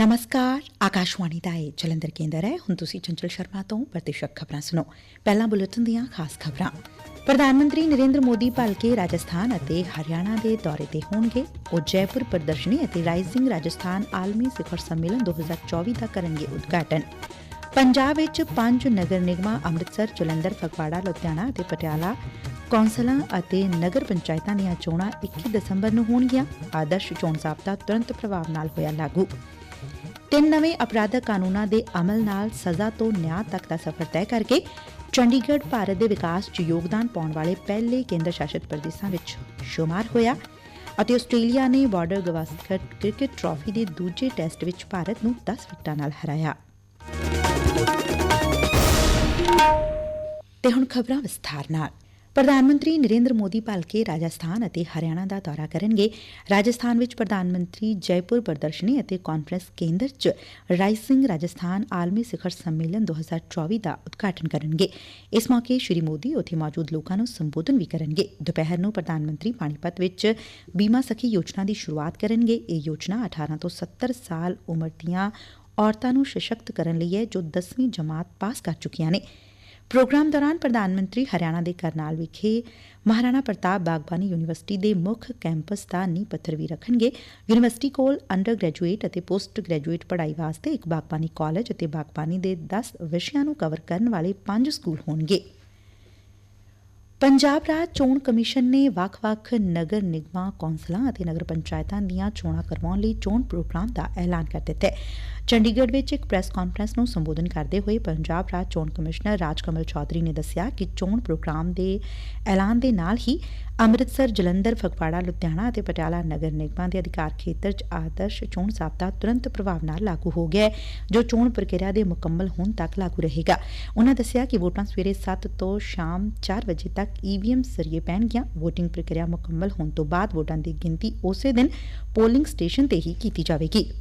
ਨਮਸਕਾਰ ਆਕਾਸ਼ਵਾਣੀ ਦਾ ਇਹ ਜਲੰਧਰ ਕੇਂਦਰ ਹੈ ਹੁਣ ਤੁਸੀਂ ਚੰਚਲ ਸ਼ਰਮਾ ਤੋਂ ਪ੍ਰਤੀਸ਼ਕ ਖਬਰਾਂ ਸੁਣੋ ਪਹਿਲਾਂ ਬੁਲੇਟਿਨ ਦੀਆਂ ਖਾਸ ਖਬਰਾਂ ਪ੍ਰਧਾਨ ਮੰਤਰੀ ਨਰਿੰਦਰ ਮੋਦੀ ਭਲਕੇ ਰਾਜਸਥਾਨ ਅਤੇ ਹਰਿਆਣਾ ਦੇ ਦੌਰੇ ਤੇ ਹੋਣਗੇ ਉਹ ਜੈਪੁਰ ਪ੍ਰਦਰਸ਼ਨੀ ਅਤੇ ਰਾਈਜ਼ਿੰਗ ਰਾਜਸਥਾਨ ਆਲਮੀ ਸਿਖਰ ਸੰਮੇਲਨ 2024 ਦਾ ਕਰਨਗੇ ਉਦਘਾਟਨ ਪੰਜਾਬ ਵਿੱਚ ਪੰਜ ਨਗਰ ਨਿਗਮਾਂ ਅੰਮ੍ਰਿਤਸਰ ਜਲੰਧਰ ਫਗਵਾੜਾ ਲੁਧਿਆਣਾ ਅਤੇ ਪਟਿਆਲਾ ਕੌਂਸਲਾਂ ਅਤੇ ਨਗਰ ਪੰਚਾਇਤਾਂ ਦੀਆਂ ਚੋਣਾਂ 21 ਦਸੰਬਰ ਨੂੰ ਹੋਣਗੀਆਂ ਆਦਰਸ਼ ਚੋਣ ਜ਼ਾਬਤਾ ਤੁਰੰਤ ਪ੍ਰਭਾਵ ਨਾਲ ਹੋਇਆ ਲਾਗੂ ਤਿੰਨ ਨਵੇਂ ਅਪਰਾਧਕ ਕਾਨੂੰਨਾਂ ਦੇ ਅਮਲ ਨਾਲ ਸਜ਼ਾ ਤੋਂ ਨਿਆਂ ਤੱਕ ਦਾ ਸਫ਼ਰ ਤੈਅ ਕਰਕੇ ਚੰਡੀਗੜ੍ਹ ਭਾਰਤ ਦੇ ਵਿਕਾਸ 'ਚ ਯੋਗਦਾਨ ਪਾਉਣ ਵਾਲੇ ਪਹਿਲੇ ਕੇਂਦਰ ਸ਼ਾਸਿਤ ਪ੍ਰਦੇਸ਼ਾਂ ਵਿੱਚ ਸ਼ੁਮਾਰ ਹੋਇਆ ਅਤੇ ਆਸਟ੍ਰੇਲੀਆ ਨੇ ਬਾਰਡਰ ਗਵਾਸਕਰ ਕ੍ਰਿਕਟ ਟਰਾਫੀ ਦੇ ਦੂਜੇ ਟੈਸਟ ਵਿੱਚ ਭਾਰਤ ਨੂੰ 10 ਵਿਕਟਾਂ ਨਾਲ ਹਰਾਇਆ। ਤੇ ਹੁਣ ਖਬਰਾਂ ਵਿਸਥਾਰ ਨਾਲ। ਪ੍ਰਧਾਨ ਮੰਤਰੀ ਨਰੇਂਦਰ ਮੋਦੀ ਭਲਕੇ ਰਾਜਸਥਾਨ ਅਤੇ ਹਰਿਆਣਾ ਦਾ ਦੌਰਾ ਕਰਨਗੇ। ਰਾਜਸਥਾਨ ਵਿੱਚ ਪ੍ਰਧਾਨ ਮੰਤਰੀ ਜੈਪੁਰ ਪ੍ਰਦਰਸ਼ਨੀ ਅਤੇ ਕਾਨਫਰੰਸ ਕੇਂਦਰ 'ਚ ਰਾਈਸਿੰਗ ਰਾਜਸਥਾਨ ਆਲਮੀ ਸਿਖਰ ਸੰਮੇਲਨ 2024 ਦਾ ਉਦਘਾਟਨ ਕਰਨਗੇ। ਇਸ ਮੌਕੇ ਸ਼੍ਰੀ ਮੋਦੀ ਉੱਥੇ ਮੌਜੂਦ ਲੋਕਾਂ ਨੂੰ ਸੰਬੋਧਨ ਵੀ ਕਰਨਗੇ। ਦੁਪਹਿਰ ਨੂੰ ਪ੍ਰਧਾਨ ਮੰਤਰੀ ਪਾਣੀਪਤ ਵਿੱਚ ਬੀਮਾ ਸਖੀ ਯੋਜਨਾ ਦੀ ਸ਼ੁਰੂਆਤ ਕਰਨਗੇ। ਇਹ ਯੋਜਨਾ 18 ਤੋਂ 70 ਸਾਲ ਉਮਰ ਦੀਆਂ ਔਰਤਾਂ ਨੂੰ ਸਸ਼ਕਤ ਕਰਨ ਲਈ ਹੈ, ਜੋ 10ਵੀਂ ਜਮਾਤ ਪਾਸ ਕਰ ਚੁੱਕੀਆਂ ਨੇ। ਪ੍ਰੋਗਰਾਮ ਦੌਰਾਨ ਪ੍ਰਧਾਨ ਮੰਤਰੀ ਹਰਿਆਣਾ ਦੇ ਕਰਨਾਲ ਵਿਖੇ ਮਹਾਰਾਣਾ ਪ੍ਰਤਾਪ ਬਾਗਬਾਨੀ ਯੂਨੀਵਰਸਿਟੀ ਦੇ ਮੁੱਖ ਕੈਂਪਸ ਦਾ ਨੀਂਹ ਪੱਥਰ ਵੀ ਰੱਖਣਗੇ। ਯੂਨੀਵਰਸਿਟੀ ਕੋਲ ਅੰਡਰ ਗ੍ਰੈਜੂਏਟ ਅਤੇ ਪੋਸਟ ਗ੍ਰੈਜੂਏਟ ਪੜ੍ਹਾਈ ਵਾਸਤੇ ਇੱਕ ਬਾਗਬਾਨੀ ਕਾਲਜ ਅਤੇ ਬਾਗਬਾਨੀ ਦੇ 10 ਵਿਸ਼ਿਆਂ ਨੂੰ ਕਵਰ ਕਰਨ ਵਾਲੇ 5 ਸਕੂਲ ਹੋਣਗੇ। ਪੰਜਾਬ ਰਾਜ ਚੋਣ ਕਮਿਸ਼ਨ ਨੇ ਵੱਖ-ਵੱਖ ਨਗਰ ਨਿਗਮਾਂ, ਕੌਂਸਲਾਂ ਅਤੇ ਨਗਰ ਪੰਚਾਇਤਾਂ ਦੀਆਂ ਚੋਣਾਂ ਕਰਵਾਉਣ ਲਈ ਚੋਣ ਪ੍ਰੋਗਰਾਮ ਦਾ ਐਲਾਨ ਕਰ ਦਿੱਤਾ ਹੈ। ਚੰਡੀਗੜ੍ਹ ਵਿੱਚ ਇੱਕ ਪ੍ਰੈਸ ਕਾਨਫਰੰਸ ਨੂੰ ਸੰਬੋਧਨ ਕਰਦੇ ਹੋਏ ਪੰਜਾਬ ਰਾਜ ਚੋਣ ਕਮਿਸ਼ਨਰ ਰਾਜਕਮਲ ਚੌਧਰੀ ਨੇ ਦੱਸਿਆ ਕਿ ਚੋਣ ਪ੍ਰੋਗਰਾਮ ਦੇ ਐਲਾਨ ਦੇ ਨਾਲ ਹੀ ਅੰਮ੍ਰਿਤਸਰ, ਜਲੰਧਰ, ਫਗਵਾੜਾ, ਲੁਧਿਆਣਾ ਅਤੇ ਪਟਿਆਲਾ ਨਗਰ ਨਿਗਮਾਂ ਦੇ ਅਧਿਕਾਰ ਖੇਤਰ 'ਚ ਆਦਰਸ਼ ਚੋਣ ਜ਼ਾਬਤਾ ਤੁਰੰਤ ਪ੍ਰਭਾਵ ਨਾਲ ਲਾਗੂ ਹੋ ਗਿਆ ਹੈ, ਜੋ ਚੋਣ ਪ੍ਰਕਿਰਿਆ ਦੇ ਮੁਕੰਮਲ ਹੋਣ ਤੱਕ ਲਾਗੂ ਰਹੇਗਾ। ਉਨ੍ਹਾਂ ਦੱਸਿਆ ਕਿ ਵੋਟਾਂ ਸਵੇਰੇ 7 ਤੋਂ ਸ਼ਾਮ 4 ਵਜੇ ਤੱਕ ਈਵੀਐਮ ਜ਼ਰੀਏ ਪੈਣਗੀਆਂ VOTING ਪ੍ਰਕਿਰਿਆ ਮੁਕੰਮਲ ਹੋਣ ਤੋਂ ਬਾਅਦ ਵੋਟਾਂ ਦੀ ਗਿਣਤੀ ਉਸੇ ਦਿਨ ਪੋਲਿੰਗ ਸਟੇਸ਼ਨ ਤੇ ਹੀ ਕੀਤੀ ਜਾਵੇਗੀ।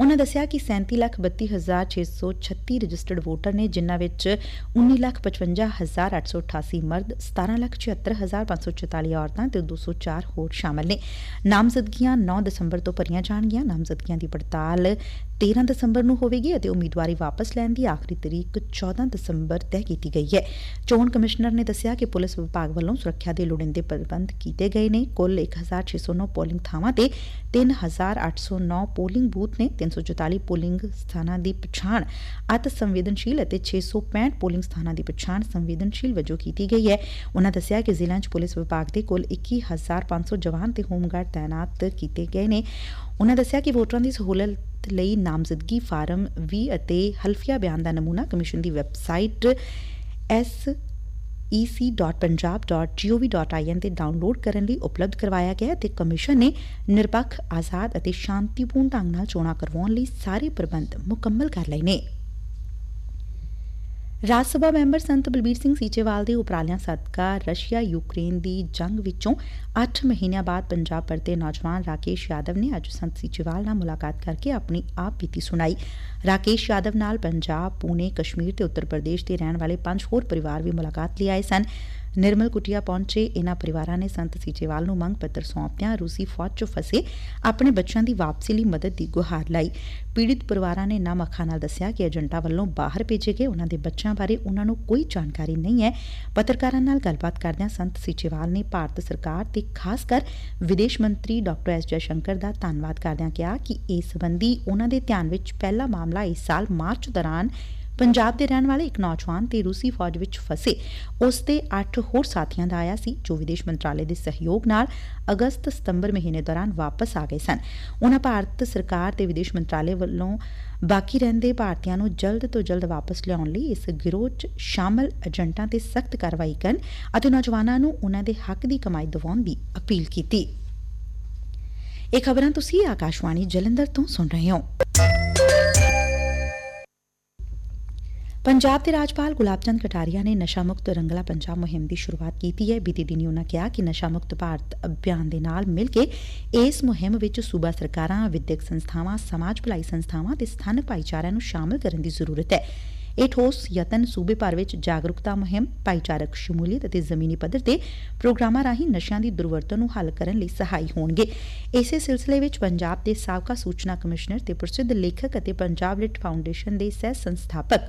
ਉਨ੍ਹਾਂ ਦੱਸਿਆ ਕਿ 37,32,636 ਰਜਿਸਟਰਡ ਵੋਟਰ ਨੇ ਜਿਨ੍ਹਾਂ ਵਿੱਚ 19,55,888 ਮਰਦ 17,76,544 ਔਰਤਾਂ ਤੇ 204 ਹੋਰ ਸ਼ਾਮਲ ਨੇ। ਨਾਮਜ਼ਦਗੀਆਂ 9 ਦਸੰਬਰ ਤੋਂ ਭਰੀਆਂ ਜਾਣਗੀਆਂ। ਨਾਮਜ਼ਦਗੀਆਂ ਦੀ ਪੜਤਾਲ 13 ਦਸੰਬਰ ਨੂੰ ਹੋਵੇਗੀ ਅਤੇ ਉਮੀਦਵਾਰੀ ਵਾਪਸ ਲੈਣ ਦੀ ਆਖਰੀ ਤਰੀਕ 14 ਦਸੰਬਰ ਤੈਅ ਕੀਤੀ ਗਈ ਹੈ। ਚੋਣ ਕਮਿਸ਼ਨਰ ਨੇ ਦੱਸਿਆ ਕਿ ਪੁਲਿਸ ਵਿਭਾਗ ਵੱਲੋਂ ਸੁਰੱਖਿਆ ਦੇ ਲੋੜੀਂਦੇ ਪ੍ਰਬੰਧ ਕੀਤੇ ਗਏ ਨੇ। ਕੁੱਲ 1609 ਪੋਲਿੰਗ ਥਾਵਾਂ ਤੇ 3809 ਪੋਲਿੰਗ ਬੂਥ ਨੇ 344 ਪੋਲਿੰਗ ਸਥਾਨਾਂ ਦੀ ਪਛਾਣ, ਅਤ ਸੰਵੇਦਨਸ਼ੀਲ ਅਤੇ 665 ਪੋਲਿੰਗ ਸਥਾਨਾਂ ਦੀ ਪਛਾਣ ਸੰਵੇਦਨਸ਼ੀਲ ਵਜੋਂ ਕੀਤੀ ਗਈ ਹੈ। ਉਨ੍ਹਾਂ ਦੱਸਿਆ ਕਿ ਜ਼ਿਲ੍ਹਿਆਂ 'ਚ ਪੁਲਿਸ ਵਿਭਾਗ ਦੇ ਕੁੱਲ 21500 ਜਵਾਨ ਤੇ ਹੋਮਗਾਰਡ ਤਾਇਨਾਤ ਕੀਤੇ ਗਏ ਨੇ। ਉਨ੍ਹਾਂ ਦੱਸਿਆ ਕਿ ਵੋਟਰਾਂ ਦੀ ਸਹੂਲਤ ਲਈ ਨਾਮਜ਼ਦਗੀ ਫਾਰਮ 20 ਅਤੇ ਹਲਫੀਆ ਬਿਆਨ ਦਾ ਨਮੂਨਾ ਕਮਿਸ਼ਨ ਦੀ ਵੈਬਸਾਈਟ ਐਸ ec.punjab.gov.in ਤੇ ਡਾਊਨਲੋਡ ਕਰਨ ਲਈ ਉਪਲਬਧ ਕਰਵਾਇਆ ਗਿਆ ਤੇ ਕਮਿਸ਼ਨ ਨੇ ਨਿਰਪੱਖ, ਆਜ਼ਾਦ ਅਤੇ ਸ਼ਾਂਤੀਪੂਰਨ ਢੰਗ ਨਾਲ ਚੋਣਾਂ ਕਰਵਾਉਣ ਲਈ ਸਾਰੇ ਪ੍ਰਬੰਧ ਮੁਕੰਮਲ ਕਰ ਲਏ ਨੇ। ਰਾਜ ਸਭਾ ਮੈਂਬਰ ਸੰਤ ਬਲਬੀਰ ਸਿੰਘ ਸੀਚੇਵਾਲ ਦੇ ਉਪਰਾਲਿਆਂ ਸਦਕਾ ਰਸ਼ੀਆ ਯੂਕਰੇਨ ਦੀ ਜੰਗ ਵਿੱਚੋਂ 8 ਮਹੀਨਿਆਂ ਬਾਅਦ ਪੰਜਾਬ ਪਰਤੇ ਨੌਜਵਾਨ ਰਾਕੇਸ਼ ਯਾਦਵ ਨੇ ਅੱਜ ਸੰਤ ਸੀਚੇਵਾਲ ਨਾਲ ਮੁਲਾਕਾਤ ਕਰਕੇ ਆਪਣੀ ਆਪ ਬੀਤੀ ਸੁਣਾਈ। ਰਾਕੇਸ਼ ਯਾਦਵ ਨਾਲ ਪੰਜਾਬ ਪੂਨੇ ਕਸ਼ਮੀਰ ਤੇ ਉੱਤਰ ਪ੍ਰਦੇਸ਼ ਦੇ ਰਹਿਣ ਵਾਲੇ ਪੰਜ ਹੋਰ ਪਰਿਵਾਰ ਵੀ ਮੁਲਾਕਾਤ ਲਈ ਆਏ ਸਨ। ਨਿਰਮਲ ਕੁਟਿਆ ਪਹੁੰਚੇ। ਇਨ੍ਹਾਂ ਪਰਿਵਾਰਾਂ ਨੇ ਸੰਤ ਸੀਚੇਵਾਲ ਨੂੰ ਮੰਗ ਪੱਤਰ ਸੌਂਪਦਿਆਂ ਰੂਸੀ ਫੌਜ 'ਚ ਫਸੇ। ਆਪਣੇ ਬੱਚਿਆਂ ਦੀ ਵਾਪਸੀ ਲਈ ਮਦਦ ਦੀ ਗੁਹਾਰ ਲਾਈ। ਪੀੜਿਤ ਪਰਿਵਾਰਾਂ ਨੇ ਨਮ ਅੱਖਾਂ ਨਾਲ ਦੱਸਿਆ ਕਿ ਏਜੰਟਾਂ ਵੱਲੋਂ ਬਾਹਰ ਭੇਜੇ ਗਏ। ਉਨ੍ਹਾਂ ਦੇ ਬੱਚਿਆਂ ਬਾਰੇ ਉਨ੍ਹਾਂ ਨੂੰ ਕੋਈ ਜਾਣਕਾਰੀ ਨਹੀਂ ਹੈ। ਪੱਤਰਕਾਰਾਂ ਨਾਲ ਗੱਲਬਾਤ ਕਰਦਿਆਂ ਸੰਤ ਸੀਚੇਵਾਲ ਨੇ ਭਾਰਤ ਸਰਕਾਰ ਤੇ ਖਾਸ ਕਰ ਵਿਦੇਸ਼ ਮੰਤਰੀ ਡਾਕਟਰ ਐਸ ਜੈਸ਼ੰਕਰ ਦਾ ਧੰਨਵਾਦ ਕਰਦਿਆਂ ਕਿਹਾ ਕਿ ਇਸ ਸੰਬੰਧੀ ਉਨ੍ਹਾਂ ਦੇ ਧਿਆਨ ਵਿੱਚ ਪਹਿਲਾ ਮਾਮਲਾ ਇਸ ਸਾਲ ਮਾਰਚ ਦੌਰਾਨ ਪੰਜਾਬ ਦੇ ਰਹਿਣ ਵਾਲੇ ਇੱਕ ਨੌਜਵਾਨ ਤੇ ਰੂਸੀ ਫੌਜ ਵਿੱਚ ਫਸੇ, ਉਸ ਦੇ 8 ਹੋਰ ਸਾਥੀਆਂ ਦਾ ਆਇਆ ਸੀ, ਜੋ ਵਿਦੇਸ਼ ਮੰਤਰਾਲੇ ਦੇ ਸਹਿਯੋਗ ਨਾਲ ਅਗਸਤ ਸਤੰਬਰ ਮਹੀਨੇ ਦੌਰਾਨ ਵਾਪਸ ਆ ਗਏ ਸਨ। ਉਹਨਾਂ ਭਾਰਤ ਸਰਕਾਰ ਤੇ ਵਿਦੇਸ਼ ਮੰਤਰਾਲੇ ਵੱਲੋਂ ਬਾਕੀ ਰਹਿੰਦੇ ਭਾਰਤੀਆਂ ਨੂੰ ਜਲਦ ਤੋਂ ਜਲਦ ਵਾਪਸ ਲਿਆਉਣ ਲਈ ਇਸ ਗਿਰੋਹ 'ਚ ਸ਼ਾਮਲ ਏਜੰਟਾਂ ਤੇ ਸਖਤ ਕਾਰਵਾਈ ਕਰਨ ਅਤੇ ਨੌਜਵਾਨਾਂ ਨੂੰ ਉਹਨਾਂ ਦੇ ਹੱਕ ਦੀ ਕਮਾਈ ਦਿਵਾਉਣ ਦੀ ਅਪੀਲ ਕੀਤੀ। ਇਹ ਖਬਰਾਂ ਤੁਸੀਂ ਆਕਾਸ਼ਵਾਣੀ ਜਲੰਧਰ ਤੋਂ ਸੁਣ ਰਹੇ ਹੋ। ਪੰਜਾਬ ਦੇ ਰਾਜਪਾਲ ਗੁਲਾਬ ਚੰਦ ਕਟਾਰੀਆ ਨੇ ਨਸ਼ਾ ਮੁਕਤ ਰੰਗਲਾ ਪੰਜਾਬ ਮੁਹਿੰਮ ਦੀ ਸ਼ੁਰੂਆਤ ਕੀਤੀ ਹੈ। ਬੀਤੀ ਦਿਨੀ ਉਨ੍ਹਾਂ ਕਿਹਾ ਕਿ ਨਸ਼ਾ ਮੁਕਤ ਭਾਰਤ ਅਭਿਆਨ ਦੇ ਨਾਲ ਮਿਲ ਕੇ ਇਸ ਮੁਹਿੰਮ ਵਿੱਚ ਸੂਬਾ ਸਰਕਾਰਾਂ, ਵਿਦਿਅਕ ਸੰਸਥਾਵਾਂ, ਸਮਾਜ ਭਲਾਈ ਸੰਸਥਾਵਾਂ ਤੇ ਸਥਾਨਕ ਭਾਈਚਾਰਿਆਂ ਨੂੰ ਸ਼ਾਮਲ ਕਰਨ ਦੀ ਜ਼ਰੂਰਤ ਹੈ। ਇਹ ਠੋਸ ਯਤਨ ਸੂਬੇ ਭਰ ਵਿੱਚ ਜਾਗਰੂਕਤਾ ਮੁਹਿੰਮ, ਭਾਈਚਾਰਕ ਸ਼ਮੂਲੀਅਤ ਅਤੇ ਜ਼ਮੀਨੀ ਪੱਧਰ ਤੇ ਪ੍ਰੋਗਰਾਮਾਂ ਰਾਹੀਂ ਨਸ਼ਿਆਂ ਦੀ ਦੁਰਵਰਤੋਂ ਨੂੰ ਹੱਲ ਕਰਨ ਲਈ ਸਹਾਈ ਹੋਣਗੇ। ਇਸੇ ਸਿਲਸਿਲੇ ਵਿੱਚ ਪੰਜਾਬ ਦੇ ਸਾਬਕਾ ਸੂਚਨਾ ਕਮਿਸ਼ਨਰ ਤੇ ਪ੍ਰਸਿੱਧ ਲੇਖਕ ਅਤੇ ਪੰਜਾਬ ਲਿਟ ਫਾਊਂਡੇਸ਼ਨ ਦੇ ਸਹਿ ਸੰਸਥਾਪਕ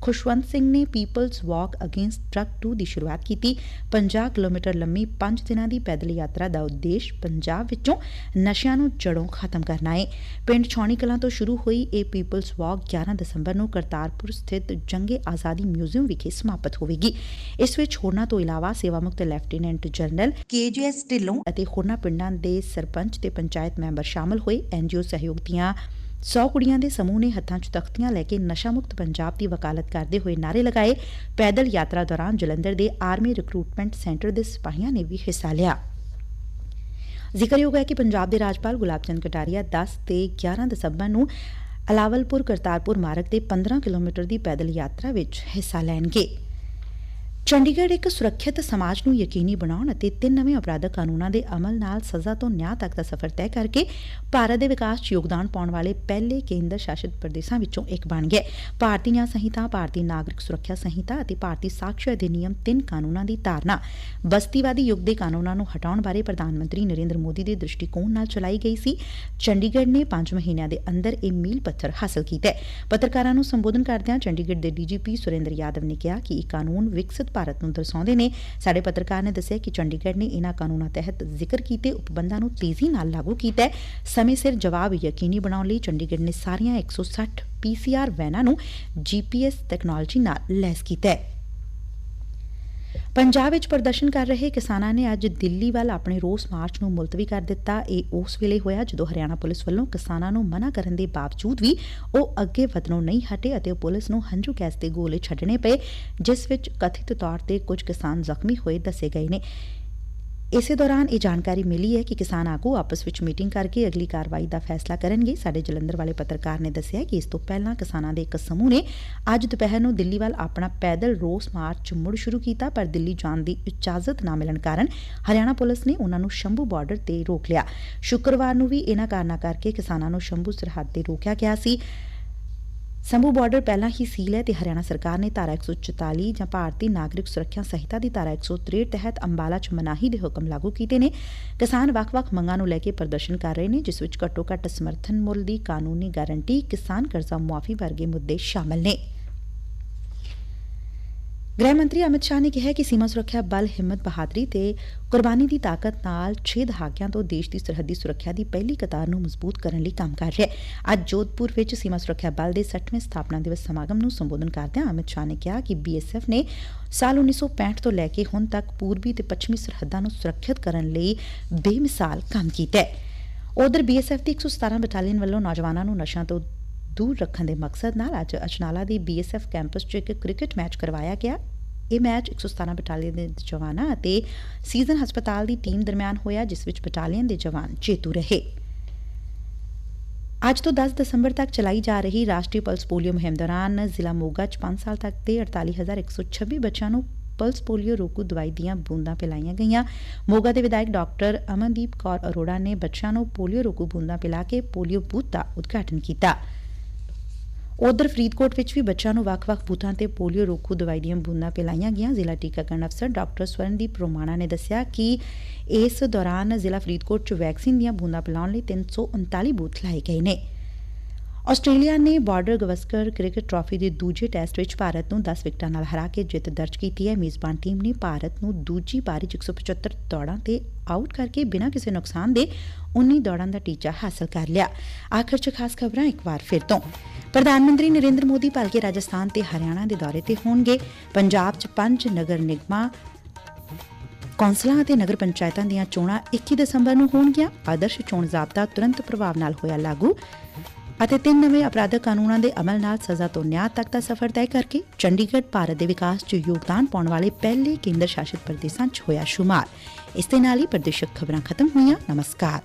ਖੁਸ਼ਵੰਤ ਸਿੰਘ ਨੇ ਪੀਪਲਜ਼ ਵਾਕ ਅਗੇਂਸਟ ਡਰੱਗ 2 ਦੀ ਸ਼ੁਰੂਆਤ ਕੀਤੀ। 50 ਕਿਲੋਮੀਟਰ ਲੰਮੀ 5 ਦਿਨਾਂ ਦੀ ਪੈਦਲ ਯਾਤਰਾ ਦਾ ਉਦੇਸ਼ ਪੰਜਾਬ ਵਿੱਚੋਂ ਨਸ਼ਿਆਂ ਨੂੰ ਜੜੋਂ ਖਤਮ ਕਰਨਾ ਹੈ ਪਿੰਡ ਛੌਣੀ ਕਲਾਂ ਤੋਂ ਸ਼ੁਰੂ ਹੋਈ ਇਹ ਪੀਪਲਜ਼ ਵਾਕ 11 ਦਸੰਬਰ ਨੂੰ ਕਰਤਾਰਪੁਰ ਸਥਿਤ ਜੰਗੇ ਆਜ਼ਾਦੀ ਮਿਊਜ਼ੀਅਮ ਵਿਖੇ ਸਮਾਪਤ ਹੋਵੇਗੀ। ਇਸ ਵਿੱਚ ਹੋਰਨਾਂ ਤੋਂ ਇਲਾਵਾ ਸੇਵਾ ਮੁਕਤ ਲੈਫਟੀਨੈਂਟ ਜਨਰਲ ਕੇਜੀਐਸ ਢਿੱਲੋਂ ਅਤੇ ਹੋਰਨਾਂ ਪਿੰਡਾਂ ਦੇ ਸਰਪੰਚ ਤੇ ਪੰਚਾਇਤ ਮੈਂਬਰ ਸ਼ਾਮਲ ਹੋਏ। ਐਨਜੀਓ ਸਹਿਯੋਗ ਦੀਆਂ 100 ਕੁੜੀਆਂ ਦੇ ਸਮੂਹ ਨੇ ਹੱਥਾਂ 'ਚ ਤਖਤੀਆਂ ਲੈ ਕੇ ਨਸ਼ਾ ਮੁਕਤ ਪੰਜਾਬ ਦੀ ਵਕਾਲਤ ਕਰਦੇ ਹੋਏ ਨਾਰੇ ਲਗਾਏ। ਪੈਦਲ ਯਾਤਰਾ ਦੌਰਾਨ ਜਲੰਧਰ ਦੇ ਆਰਮੀ ਰਿਕਰੂਟਮੈਂਟ ਸੈਂਟਰ ਦੇ ਸਿਪਾਹੀਆਂ ਨੇ ਵੀ ਹਿੱਸਾ ਲਿਆ। ਜ਼ਿਕਰਯੋਗ ਹੈ ਕਿ ਪੰਜਾਬ ਦੇ ਰਾਜਪਾਲ ਗੁਲਾਬ ਚੰਦ ਕਟਾਰੀਆ 10 ਤੇ 11 ਦਸੰਬਰ ਨੂੰ ਅਲਾਵਲਪੁਰ ਕਰਤਾਰਪੁਰ ਮਾਰਗ ਤੇ 15 ਕਿਲੋਮੀਟਰ ਦੀ ਪੈਦਲ ਯਾਤਰਾ ਵਿੱਚ ਹਿੱਸਾ ਲੈਣਗੇ। ਚੰਡੀਗੜ੍ਹ ਇਕ ਸੁਰੱਖਿਅਤ ਸਮਾਜ ਨੂੰ ਯਕੀਨੀ ਬਣਾਉਣ ਅਤੇ ਤਿੰਨ ਨਵੇਂ ਅਪਰਾਧਕ ਕਾਨੂੰਨਾਂ ਦੇ ਅਮਲ ਨਾਲ ਸਜ਼ਾ ਤੋਂ ਨਿਆਂ ਤੱਕ ਦਾ ਸਫ਼ਰ ਤੈਅ ਕਰਕੇ ਭਾਰਤ ਦੇ ਵਿਕਾਸ 'ਚ ਯੋਗਦਾਨ ਪਾਉਣ ਵਾਲੇ ਪਹਿਲੇ ਕੇਂਦਰ ਸ਼ਾਸਿਤ ਪ੍ਰਦੇਸ਼ਾਂ ਵਿੱਚੋਂ ਇੱਕ ਬਣ ਗਿਆ ਭਾਰਤੀ ਨਿਆਂ ਸੰਹਿਤਾ ਭਾਰਤੀ ਨਾਗਰਿਕ ਸੁਰੱਖਿਆ ਸੰਹਿਤਾ ਅਤੇ ਭਾਰਤੀ ਸਾਕਸ਼ੀ ਅਧਿਨਿਯਮ ਤਿੰਨ ਕਾਨੂੰਨਾਂ ਦੀ ਧਾਰਨਾ। ਬਸਤੀਵਾਦੀ ਯੁੱਗ ਦੇ ਕਾਨੂੰਨਾਂ ਨੂੰ ਹਟਾਉਣ ਬਾਰੇ ਪ੍ਰਧਾਨ ਮੰਤਰੀ ਨਰਿੰਦਰ ਮੋਦੀ ਦੇ ਦ੍ਰਿਸ਼ਟੀਕੋਣ ਨਾਲ ਚਲਾਈ ਗਈ ਸੀ। ਚੰਡੀਗੜ੍ਹ ਨੇ 5 ਮਹੀਨਿਆਂ ਦੇ ਅੰਦਰ ਇਹ ਮੀਲ ਪੱਥਰ ਹਾਸਲ ਕੀਤਾ ਹੈ। ਪੱਤਰਕਾਰਾਂ ਨੂੰ ਸੰਬੋਧਨ ਕਰਦਿਆਂ ਚੰਡੀਗੜ੍ਹ ਦੇ ਡੀਜੀਪੀ ਸੁਰਿੰਦਰ ਯਾਦਵ ਨੇ ਕਿਹਾ ਕਿ ਇਹ ਕਾਨੂੰਨ ਵਿਕਸਿਤ ਭਾਰਤ ਨੂੰ ਦਰਸਾਉਂਦੇ ਨੇ। ਸਾਡੇ ਪੱਤਰਕਾਰ ਨੇ ਦੱਸਿਆ ਕਿ ਚੰਡੀਗੜ੍ਹ ਨੇ ਇਹਨਾਂ ਕਾਨੂੰਨਾਂ ਤਹਿਤ ਜ਼ਿਕਰ ਕੀਤੇ, ਉਪਬੰਧਾਂ ਨੂੰ ਤੇਜ਼ੀ ਨਾਲ ਲਾਗੂ ਕੀਤਾ ਸਮੇਂ ਸਿਰ ਜਵਾਬ ਯਕੀਨੀ ਬਣਾਉਣ ਲਈ ਚੰਡੀਗੜ੍ਹ ਨੇ ਸਾਰੀਆਂ 160 ਪੀਸੀਆਰ ਵੈਨਾਂ ਨੂੰ ਜੀਪੀਐਸ ਤਕਨਾਲੋਜੀ ਨਾਲ ਲੈਸ ਕੀਤਾ ਹੈ। ਪੰਜਾਬ ਵਿਚ ਪ੍ਰਦਰਸ਼ਨ ਕਰ ਰਹੇ ਕਿਸਾਨਾਂ ਨੇ ਅੱਜ ਦਿੱਲੀ ਵੱਲ ਆਪਣੇ ਰੋਸ ਮਾਰਚ ਨੂੰ ਮੁਲਤਵੀ ਕਰ ਦਿੱਤਾ। ਇਹ ਉਸ ਵੇਲੇ ਹੋਇਆ ਜਦੋਂ ਹਰਿਆਣਾ ਪੁਲਿਸ ਵੱਲੋਂ ਕਿਸਾਨਾਂ ਨੂੰ ਮਨਾ ਕਰਨ ਦੇ ਬਾਵਜੂਦ ਵੀ ਉਹ ਅੱਗੇ ਵਧਣੋਂ ਨਹੀਂ ਹਟੇ ਅਤੇ ਪੁਲਿਸ ਨੂੰ ਹੰਝੂ ਗੈਸ ਦੇ ਗੋਲੇ ਛੱਡਣੇ ਪਏ, ਜਿਸ ਵਿੱਚ ਕਥਿਤ ਤੌਰ ਤੇ ਕੁਝ ਕਿਸਾਨ ਜ਼ਖਮੀ ਹੋਏ ਦੱਸੇ ਗਏ ਨੇ। ਇਸੇ ਦੌਰਾਨ ਇਹ ਜਾਣਕਾਰੀ ਮਿਲੀ ਹੈ ਕਿ ਕਿਸਾਨ ਆਗੁ ਆਪਸ ਵਿਚ ਮੀਟਿੰਗ ਕਰਕੇ ਅਗਲੀ ਕਾਰਵਾਈ ਦਾ ਫੈਸਲਾ ਕਰਨਗੇ। ਸਾਡੇ ਜਲੰਧਰ ਵਾਲੇ ਪੱਤਰਕਾਰ ਨੇ ਦੱਸਿਆ ਕਿ ਇਸ ਤੋਂ ਪਹਿਲਾਂ ਕਿਸਾਨਾਂ ਦੇ ਇਕ ਸਮੁਹ ਨੇ ਅੱਜ ਦੁਪਹਿਰ ਨੂੰ ਦਿੱਲੀ ਵੱਲ ਆਪਣਾ ਪੈਦਲ ਰੋਸ ਮਾਰਚ ਮੁੜ ਸ਼ੁਰੂ ਕੀਤਾ, ਪਰ ਦਿੱਲੀ ਜਾਣ ਦੀ ਇਜਾਜ਼ਤ ਨਾ ਮਿਲਣ ਕਾਰਨ ਹਰਿਆਣਾ ਪੁਲਿਸ ਨੇ ਉਹਨਾਂ ਨੂੰ ਸ਼ੰਭੂ ਬਾਰਡਰ ਤੇ ਰੋਕ ਲਿਆ। ਸ਼ੁੱਕਰਵਾਰ ਨੂੰ ਵੀ ਇਹਨਾਂ ਕਾਰਨਾਂ ਕਰਕੇ ਕਿਸਾਨਾਂ ਨੂੰ ਸ਼ੰਭੂ ਸਰਹੱਦ ਤੇ ਰੋਕਿਆ ਗਿਆ ਸੀ। ਸੰਭੂ ਬਾਰਡਰ ਪਹਿਲਾਂ ਹੀ ਸੀਲ ਹੈ ਤੇ ਹਰਿਆਣਾ ਸਰਕਾਰ ਨੇ ਧਾਰਾ 144 ਜਾਂ ਭਾਰਤੀ ਨਾਗਰਿਕ ਸੁਰੱਖਿਆ ਸੰਹਿਤਾ ਦੀ ਧਾਰਾ 163 ਤਹਿਤ ਅੰਬਾਲਾ 'ਚ ਮਨਾਹੀ ਦੇ ਹੁਕਮ ਲਾਗੂ ਕੀਤੇ ਨੇ। ਕਿਸਾਨ ਵੱਖ-ਵੱਖ ਮੰਗਾਂ ਨੂੰ ਲੈ ਕੇ ਪ੍ਰਦਰਸ਼ਨ ਕਰ ਰਹੇ ਨੇ, ਜਿਸ ਵਿੱਚ ਘੱਟੋ-ਘੱਟ ਸਮਰਥਨ ਮੁੱਲ ਦੀ ਕਾਨੂੰਨੀ ਗਾਰੰਟੀ ਕਿਸਾਨ ਕਰਜ਼ਾ ਮੁਆਫੀ ਵਰਗੇ ਮੁੱਦੇ ਸ਼ਾਮਲ ਨੇ। ਗ੍ਰਹਿ ਮੰਤਰੀ ਅਮਿਤ ਸ਼ਾਹ ਨੇ ਕਿਹਾ ਕਿ ਸੀਮਾ ਸੁਰੱਖਿਆ ਬਲ ਹਿੰਮਤ ਬਹਾਦਰੀ ਤੇ ਕੁਰਬਾਨੀ ਦੀ ਤਾਕਤ ਨਾਲ 6 ਦਹਾਕਿਆਂ ਤੋਂ ਦੇਸ਼ ਦੀ ਸਰਹੱਦੀ ਸੁਰੱਖਿਆ ਦੀ ਪਹਿਲੀ ਕਤਾਰ ਨੂੰ ਮਜ਼ਬੂਤ ਕਰਨ ਲਈ ਕੰਮ ਕਰ ਰਿਹਾ ਹੈ। ਅੱਜ ਜੋਧਪੁਰ ਵਿੱਚ ਸੀਮਾ ਸੁਰੱਖਿਆ ਬਲ ਦੇ 60ਵੇਂ ਸਥਾਪਨਾ ਦਿਵਸ ਸਮਾਗਮ ਨੂੰ ਸੰਬੋਧਨ ਕਰਦਿਆਂ ਅਮਿਤ ਸ਼ਾਹ ਨੇ ਕਿਹਾ ਕਿ ਬੀਐਸਐਫ ਨੇ ਸਾਲ 1965 ਤੋਂ ਲੈ ਕੇ ਹੁਣ ਤੱਕ ਪੂਰਬੀ ਤੇ ਪੱਛਮੀ ਸਰਹੱਦਾਂ ਨੂੰ ਸੁਰੱਖਿਅਤ ਕਰਨ ਲਈ ਬੇਮਿਸਾਲ ਕੰਮ ਕੀਤਾ ਹੈ। ਉਧਰ ਬੀਐਸਐਫ ਦੀ 117 ਬਟਾਲੀਅਨ ਵੱਲੋਂ ਨੌਜਵਾਨਾਂ ਨੂੰ ਨਸ਼ਿਆਂ ਤੋਂ ਦੂਰ ਰੱਖਣ ਦੇ ਮਕਸਦ ਨਾਲ ਅੱਜ ਅਚਨਾਲਾ ਦੀ ਬੀਐਸਐਫ ਕੈਂਪਸ 'ਚ ਇੱਕ ਕ੍ਰਿਕਟ ਮੈਚ ਕਰਵਾਇਆ ਗਿਆ। ਇਹ ਮੈਚ 117 ਬਟਾਲੀਅਨ ਦੇ ਜਵਾਨਾਂ ਅਤੇ ਸੀਜ਼ਨ ਹਸਪਤਾਲ ਦੀ ਟੀਮ ਦਰਮਿਆਨ ਹੋਇਆ, ਜਿਸ ਵਿੱਚ ਬਟਾਲੀਅਨ ਦੇ ਜਵਾਨ ਜੇਤੂ ਰਹੇ। ਅੱਜ ਤੋਂ 10 ਦਸੰਬਰ ਤੱਕ ਚਲਾਈ ਜਾ ਰਹੀ ਰਾਸ਼ਟਰੀ ਪਲਸ ਪੋਲੀਓ ਮੁਹਿੰਮ ਦੌਰਾਨ ਜ਼ਿਲ੍ਹਾ ਮੋਗਾ 'ਚ 5 ਸਾਲ ਤੱਕ ਦੇ 48126 ਬੱਚਿਆਂ ਨੂੰ ਪਲਸ ਪੋਲੀਓ ਰੋਕੂ ਦਵਾਈ ਦੀਆਂ ਬੂੰਦਾਂ ਪਿਲਾਈਆਂ ਗਈਆਂ। ਮੋਗਾ ਦੇ ਵਿਧਾਇਕ ਡਾਕਟਰ ਅਮਨਦੀਪ ਕੌਰ ਅਰੋੜਾ ਨੇ ਬੱਚਿਆਂ ਨੂੰ ਪੋਲੀਓ ਰੋਕੂ ਬੂੰਦਾਂ ਪਿਲਾ ਕੇ ਪੋਲੀਓ ਬੂਥ ਦਾ ਉਦਘਾਟਨ ਕੀਤਾ। ਉਧਰ ਫਰੀਦਕੋਟ ਵਿੱਚ ਵੀ ਬੱਚਿਆਂ ਨੂੰ ਵੱਖ-ਵੱਖ ਬੂਥਾਂ ਤੇ ਪੋਲੀਓ, ਰੋਕੂ, ਦਵਾਈ ਦੀਆਂ ਬੂੰਦਾਂ ਪਿਲਾਈਆਂ ਗਈਆਂ। ਜ਼ਿਲ੍ਹਾ ਟੀਕਾਕਰਨ ਅਫਸਰ ਡਾਕਟਰ ਸਵਰਨਦੀਪ ਰੋਮਾਣਾ ਨੇ ਦੱਸਿਆ ਕਿ ਇਸ ਦੌਰਾਨ ਜ਼ਿਲ੍ਹਾ ਫਰੀਦਕੋਟ 'ਚ ਵੈਕਸੀਨ ਦੀਆਂ ਬੂੰਦਾਂ ਪਿਲਾਉਣ ਲਈ 339 ਬੂਥ ਲਾਏ ਗਏ ਨੇ। ਆਸਟ੍ਰੇਲੀਆ ਨੇ ਬਾਰਡਰ ਗਵਸਕਰ ਕ੍ਰਿਕਟ ਟਰਾਫੀ ਦੇ ਦੂਜੇ ਟੈਸਟ ਵਿੱਚ ਭਾਰਤ ਨੂੰ 10 ਵਿਕਟਾਂ ਨਾਲ ਹਰਾ ਕੇ ਜਿੱਤ ਦਰਜ ਕੀਤੀ ਹੈ। ਮੇਜ਼ਬਾਨ ਟੀਮ ਨੇ ਭਾਰਤ ਨੂੰ ਦੂਜੀ ਪਾਰੀ 'ਚ 175 ਦੌੜਾਂ ਤੇ ਆਊਟ ਕਰਕੇ ਬਿਨਾਂ ਕਿਸੇ ਨੁਕਸਾਨ ਦੇ 19 ਦੌੜਾਂ ਦਾ ਟੀਚਾ ਹਾਸਲ ਕਰ ਲਿਆ। ਆਖਰ 'ਚ ਖਾਸ ਖਬਰਾਂ ਇੱਕ ਵਾਰ ਫਿਰ ਤੋਂ। ਪ੍ਰਧਾਨ ਮੰਤਰੀ ਨਰਿੰਦਰ ਮੋਦੀ ਭਲਕੇ ਰਾਜਸਥਾਨ ਤੇ ਹਰਿਆਣਾ ਦੇ ਦੌਰੇ ਤੇ ਹੋਣਗੇ। ਪੰਜਾਬ 'ਚ ਪੰਜ ਨਗਰ ਨਿਗਮਾਂ ਕੌਂਸਲਾਂ ਅਤੇ ਨਗਰ ਪੰਚਾਇਤਾਂ ਦੀਆਂ ਚੋਣਾਂ 21 ਦਸੰਬਰ ਨੂੰ ਹੋਣਗੀਆਂ। ਆਦਰਸ਼ ਚੋਣ ਜ਼ਾਬਤਾ ਤੁਰੰਤ ਪ੍ਰਭਾਵ ਨਾਲ ਹੋਇਆ ਲਾਗੂ। ਅਤੇ ਤਿੰਨ ਨਵੇਂ ਅਪਰਾਧਕ ਕਾਨੂੰਨਾਂ ਦੇ ਅਮਲ ਨਾਲ ਸਜ਼ਾ ਤੋਂ ਨਿਆਂ ਤੱਕ ਦਾ ਸਫ਼ਰ ਤੈਅ ਕਰਕੇ ਚੰਡੀਗੜ੍ਹ ਭਾਰਤ ਦੇ ਵਿਕਾਸ 'ਚ ਯੋਗਦਾਨ ਪਾਉਣ ਵਾਲੇ ਪਹਿਲੇ ਕੇਂਦਰ ਸ਼ਾਸਿਤ ਪ੍ਰਦੇਸ਼ਾਂ 'ਚ ਹੋਇਆ ਸ਼ੁਮਾਰ। ਇਸ ਦੇ ਨਾਲ ਹੀ ਪ੍ਰਦੇਸ਼ਕ ਖਬਰਾਂ ਖਤਮ ਹੋਈਆਂ। ਨਮਸਕਾਰ।